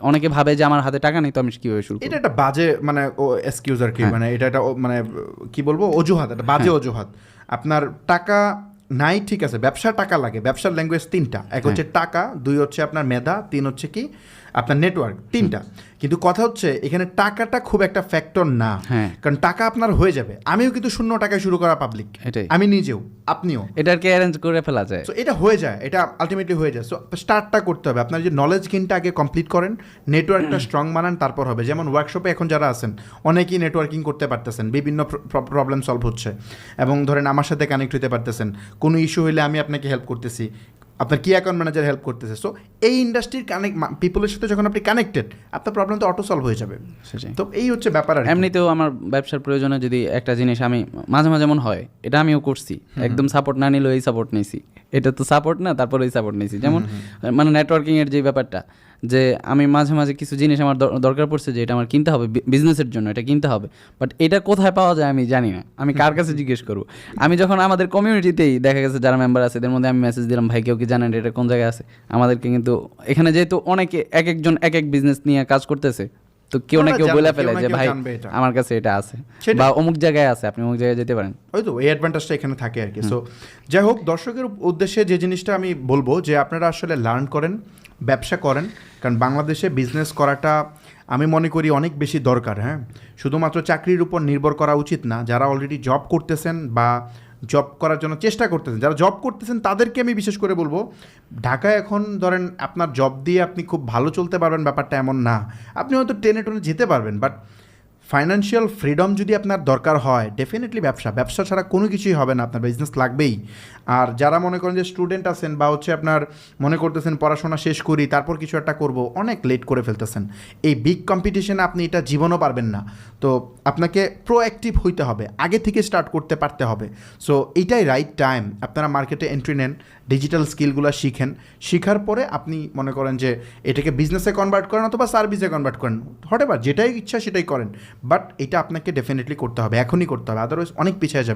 অনেকে ভাবে যে আমার হাতে টাকা নেই তো আমি কীভাবে শুরু? এটা একটা বাজে মানে ও এক্সকিউজ আর কি হ্যাঁ। মানে এটা একটা মানে কি বলব অজুহাত একটা বাজে হ্যাঁ। অজুহাত আপনার টাকা নাই ঠিক আছে ব্যবসা টাকা লাগে ব্যবসার ল্যাঙ্গুয়েজ তিনটা এক হচ্ছে হ্যাঁ। টাকা দুই হচ্ছে আপনার মেধা তিন হচ্ছে কি আপনার নেটওয়ার্ক তিনটা। কিন্তু কথা হচ্ছে এখানে টাকাটা খুব একটা ফ্যাক্টর না। হ্যাঁ। কারণ টাকা আপনার হয়ে যাবে। আমিও কিন্তু শূন্য টাকায় শুরু করা পাবলিক। আমি নিজেও আপনিও। এটাকে অ্যারেঞ্জ করে ফেলা যায়? এটা হয়ে যায় এটা আলটিমেটলি হয়ে যায়। সো স্টার্টটা করতে হবে। আপনার যে নলেজ গেনটা আগে কমপ্লিট করেন নেটওয়ার্কটা স্ট্রং বানান তারপর হবে। যেমন ওয়ার্কশপে এখন যারা আছেন অনেকেই নেটওয়ার্কিং করতে পারতেছেন বিভিন্ন প্রবলেম সলভ হচ্ছে। এবং ধরেন আমার সাথে কানেক্ট হতে পারতেছেন। কোনো ইস্যু হলে আমি আপনাকে হেল্প করতেছি। আপনার কি অ্যাকাউন্ট ম্যানেজার হেল্প করতেছে। সো এই ইন্ডাস্ট্রির কানেক্ট পিপলের সাথে যখন আপনি কানেক্টেড আপনার প্রবলেম তো অটো সলভ হয়ে যাবে। তো এই হচ্ছে ব্যাপার আর এমনিতেও আমার ব্যবসার প্রয়োজনে যদি একটা জিনিস আমি মাঝে মাঝে মন হয় এটা আমিও করছি। একদম সাপোর্ট না নিলেও এই সাপোর্ট নিয়েছি এটা তো সাপোর্ট না তারপর এই সাপোর্ট নিয়েছি যেমন মানে নেটওয়ার্কিংয়ের যে ব্যাপারটা যে আমি মাঝে মাঝে কিছু জিনিস আমার দরকার পড়ছে যে এটা আমার কিনতে হবে বিজনেসের জন্য এটা কিনতে হবে। বাট এটা কোথায় পাওয়া যায় আমি জানি না। আমি কার কাছে জিজ্ঞেস করব? আমি যখন আমাদের কমিউনিটিতেই দেখা গেছে যারা মেম্বার আছে এদের মধ্যে আমি মেসেজ দিলাম ভাই কেউ কি জানেন এটা কোন জায়গায় আছে? আমাদেরকে কিন্তু এখানে যেহেতু অনেকে এক একজন এক এক বিজনেস নিয়ে কাজ করতেছে তো কেউ না কেউ বলে ফেলে যে ভাই আমার কাছে এটা আছে। বা অমুক জায়গায় আছে আপনি অমুক জায়গায় যেতে পারেন। ওই তো এই অ্যাডভান্টেজটা এখানে থাকে আর কি। সো যাই হোক দর্শকের উদ্দেশ্যে যে জিনিসটা আমি বলব যে আপনারা আসলে লার্ন করেন ব্যবসা করেন, কারণ বাংলাদেশে বিজনেস করাটা আমি মনে করি অনেক বেশি দরকার হ্যাঁ? শুধুমাত্র চাকরির উপর নির্ভর করা উচিত না, যারা অলরেডি জব করতেছেন বা জব করার জন্য চেষ্টা করতেছেন, যারা জব করতেছেন তাদেরকে আমি বিশেষ করে বলব, ঢাকায় এখন ধরেন আপনার জব দিয়ে আপনি খুব ভালো চলতে পারবেন, ব্যাপারটা এমন না। আপনি হয়তো টেনে টেনে যেতে পারবেন বাট ফাইন্যান্সিয়াল ফ্রিডম যদি আপনার দরকার হয় ডেফিনেটলি ব্যবসা। ব্যবসা ছাড়া কোনো কিছুই হবে না, আপনার বিজনেস লাগবেই। আর যারা মনে করেন যে স্টুডেন্ট আছেন বা হচ্ছে আপনার মনে করতেছেন পড়াশোনা শেষ করি, তারপর কিছু একটা করব, অনেক লেট করে ফেলতেছেন। এই বিগ কম্পিটিশনে আপনি এটা জীবনও পারবেন না। তো আপনাকে প্রোঅ্যাক্টিভ হইতে হবে, আগে থেকে স্টার্ট করতে পারতে হবে। সো এটাই রাইট টাইম আপনারা মার্কেটে এন্ট্রি নেন ডিজিটাল স্কিলগুলো শিখেন। শিখার পরে আপনি মনে করেন যে এটাকে বিজনেসে কনভার্ট করেন অথবা সার্ভিসে কনভার্ট করেন। হতে পারে যেটাই ইচ্ছা সেটাই করেন। বাট এটা আপনাকে ডেফিনেটলি করতে হবে এখনই করতে হবে আদারওয়াইজ অনেক পিছিয়ে যাবেন